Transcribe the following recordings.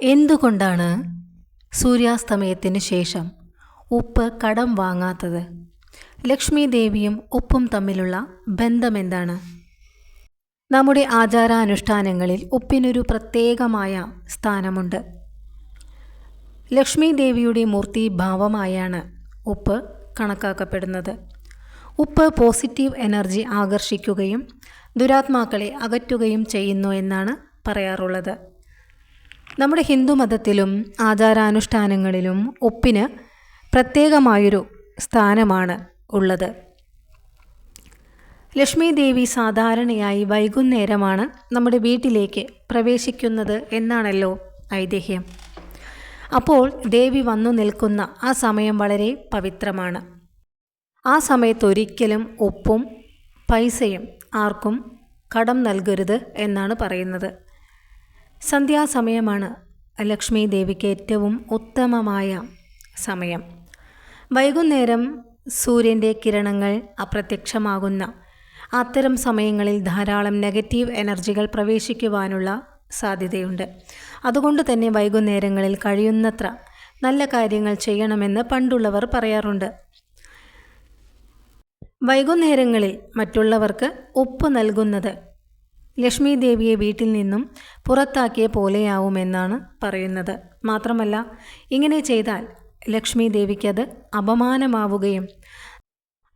എന്തുകൊണ്ടാണ് സൂര്യാസ്തമയത്തിന് ശേഷം ഉപ്പ് കടം വാങ്ങാത്തത്? ലക്ഷ്മി ദേവിയും ഉപ്പും തമ്മിലുള്ള ബന്ധമെന്താണ്? നമ്മുടെ ആചാരാനുഷ്ഠാനങ്ങളിൽ ഉപ്പിനൊരു പ്രത്യേകമായ സ്ഥാനമുണ്ട്. ലക്ഷ്മി ദേവിയുടെ മൂർത്തി ഭാവമായാണ് ഉപ്പ് കണക്കാക്കപ്പെടുന്നത്. ഉപ്പ് പോസിറ്റീവ് എനർജി ആകർഷിക്കുകയും ദുരാത്മാക്കളെ അകറ്റുകയും ചെയ്യുന്നു എന്നാണ് പറയാറുള്ളത്. നമ്മുടെ ഹിന്ദു മതത്തിലും ആചാരാനുഷ്ഠാനങ്ങളിലും ഒപ്പിന് പ്രത്യേകമായൊരു സ്ഥാനമാണ് ഉള്ളത്. ലക്ഷ്മി ദേവി സാധാരണയായി വൈകുന്നേരമാണ് നമ്മുടെ വീട്ടിലേക്ക് പ്രവേശിക്കുന്നത് എന്നാണല്ലോ ഐതിഹ്യം. അപ്പോൾ ദേവി വന്നു നിൽക്കുന്ന ആ സമയം വളരെ പവിത്രമാണ്. ആ സമയത്തൊരിക്കലും ഉപ്പും പൈസയും ആർക്കും കടം നൽകരുത് എന്നാണ് പറയുന്നത്. സന്ധ്യാസമയമാണ് ലക്ഷ്മി ദേവിക്ക് ഏറ്റവും ഉത്തമമായ സമയം. വൈകുന്നേരം സൂര്യന്റെ കിരണങ്ങൾ അപ്രത്യക്ഷമാകുന്ന അത്തരം സമയങ്ങളിൽ ധാരാളം നെഗറ്റീവ് എനർജികൾ പ്രവേശിക്കുവാനുള്ള സാധ്യതയുണ്ട്. അതുകൊണ്ട് തന്നെ വൈകുന്നേരങ്ങളിൽ കഴിയുന്നത്ര നല്ല കാര്യങ്ങൾ ചെയ്യണമെന്ന് പണ്ടുള്ളവർ പറയാറുണ്ട്. വൈകുന്നേരങ്ങളിൽ മറ്റുള്ളവർക്ക് ഉപ്പ് നൽകുന്നത് ലക്ഷ്മി ദേവിയെ വീട്ടിൽ നിന്നും പുറത്താക്കിയ പോലെയാവുമെന്നാണ് പറയുന്നത്. മാത്രമല്ല ഇങ്ങനെ ചെയ്താൽ ലക്ഷ്മി ദേവിക്കത് അപമാനമാവുകയും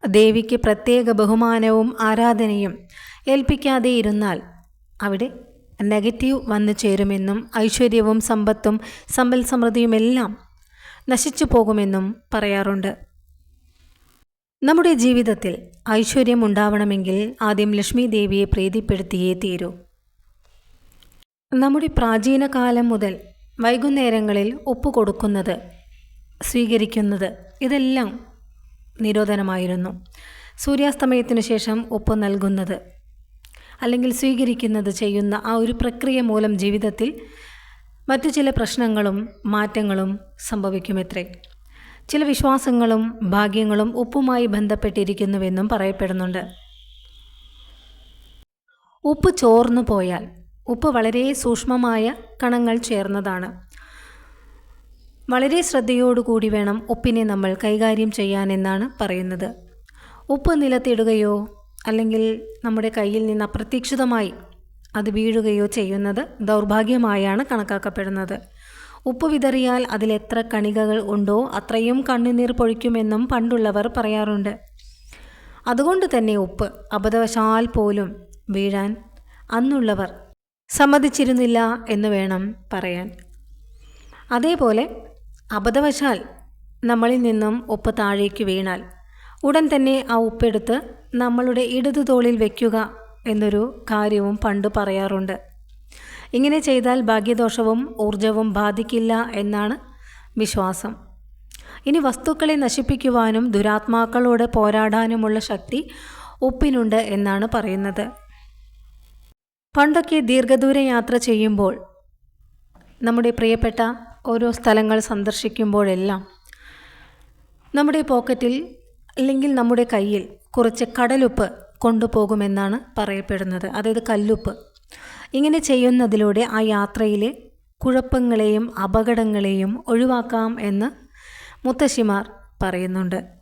ദേവിക്ക് പ്രത്യേക ബഹുമാനവും ആരാധനയും ഏൽപ്പിക്കാതെ ഇരുന്നാൽ അവിടെ നെഗറ്റീവ് വന്നു ചേരുമെന്നും ഐശ്വര്യവും സമ്പത്തും സമ്പൽ സമൃദ്ധിയുമെല്ലാം നശിച്ചു പോകുമെന്നും പറയാറുണ്ട്. നമ്മുടെ ജീവിതത്തിൽ ഐശ്വര്യം ഉണ്ടാവണമെങ്കിൽ ആദ്യം ലക്ഷ്മി ദേവിയെ പ്രീതിപ്പെടുത്തിയേ തീരൂ. നമ്മുടെ പ്രാചീന കാലം മുതൽ വൈകുന്നേരങ്ങളിൽ ഉപ്പ് കൊടുക്കുന്നത് സ്വീകരിക്കുന്നത് ഇതെല്ലാം നിരോധനമായിരുന്നു. സൂര്യാസ്തമയത്തിന് ശേഷം ഉപ്പ് നൽകുന്നത് അല്ലെങ്കിൽ സ്വീകരിക്കുന്നത് ചെയ്യുന്ന ആ ഒരു പ്രക്രിയ മൂലം ജീവിതത്തിൽ മറ്റു ചില പ്രശ്നങ്ങളും മാറ്റങ്ങളും സംഭവിക്കുമത്രേ. ചില വിശ്വാസങ്ങളും ഭാഗ്യങ്ങളും ഉപ്പുമായി ബന്ധപ്പെട്ടിരിക്കുന്നുവെന്നും പറയപ്പെടുന്നുണ്ട്. ഉപ്പ് ചോർന്നു പോയാൽ ഉപ്പ് വളരെ സൂക്ഷ്മമായ കണങ്ങൾ ചേർന്നതാണ്. വളരെ ശ്രദ്ധയോടുകൂടി വേണം ഉപ്പിനെ നമ്മൾ കൈകാര്യം ചെയ്യാനെന്നാണ് പറയുന്നത്. ഉപ്പ് നിലത്തിടുകയോ അല്ലെങ്കിൽ നമ്മുടെ കയ്യിൽ നിന്ന് അപ്രതീക്ഷിതമായി അത് വീഴുകയോ ചെയ്യുന്നത് ദൗർഭാഗ്യമായാണ് കണക്കാക്കപ്പെടുന്നത്. ഉപ്പ് വിതറിയാൽ അതിലെത്ര കണികകൾ ഉണ്ടോ അത്രയും കണ്ണുനീർ പൊഴിക്കുമെന്നും പണ്ടുള്ളവർ പറയാറുണ്ട്. അതുകൊണ്ട് തന്നെ ഉപ്പ് അബദ്ധവശാൽ പോലും വീഴാൻ അന്നുള്ളവർ സമ്മതിച്ചിരുന്നില്ല എന്ന് വേണം പറയാൻ. അതേപോലെ അബദ്ധവശാൽ നമ്മളിൽ നിന്നും ഉപ്പ് താഴേക്ക് വീണാൽ ഉടൻ തന്നെ ആ ഉപ്പെടുത്ത് നമ്മളുടെ ഇടതു തോളിൽ വയ്ക്കുക എന്നൊരു കാര്യവും പണ്ട് പറയാറുണ്ട്. ഇങ്ങനെ ചെയ്താൽ ഭാഗ്യദോഷവും ഊർജവും ബാധിക്കില്ല എന്നാണ് വിശ്വാസം. ഇനി വസ്തുക്കളെ നശിപ്പിക്കുവാനും ദുരാത്മാക്കളോട് പോരാടാനുമുള്ള ശക്തി ഉപ്പിനുണ്ട് എന്നാണ് പറയുന്നത്. പണ്ടൊക്കെ ദീർഘദൂര യാത്ര ചെയ്യുമ്പോൾ നമ്മുടെ പ്രിയപ്പെട്ട ഓരോ സ്ഥലങ്ങൾ സന്ദർശിക്കുമ്പോഴെല്ലാം നമ്മുടെ പോക്കറ്റിൽ അല്ലെങ്കിൽ നമ്മുടെ കയ്യിൽ കുറച്ച് കടലുപ്പ് കൊണ്ടുപോകുമെന്നാണ് പറയപ്പെടുന്നത്. അതായത് കല്ലുപ്പ്. ഇങ്ങനെ ചെയ്യുന്നതിലൂടെ ആ യാത്രയിലെ കുഴപ്പങ്ങളെയും അപകടങ്ങളെയും ഒഴിവാക്കാം എന്ന് മുത്തശ്ശിമാർ പറയുന്നുണ്ട്.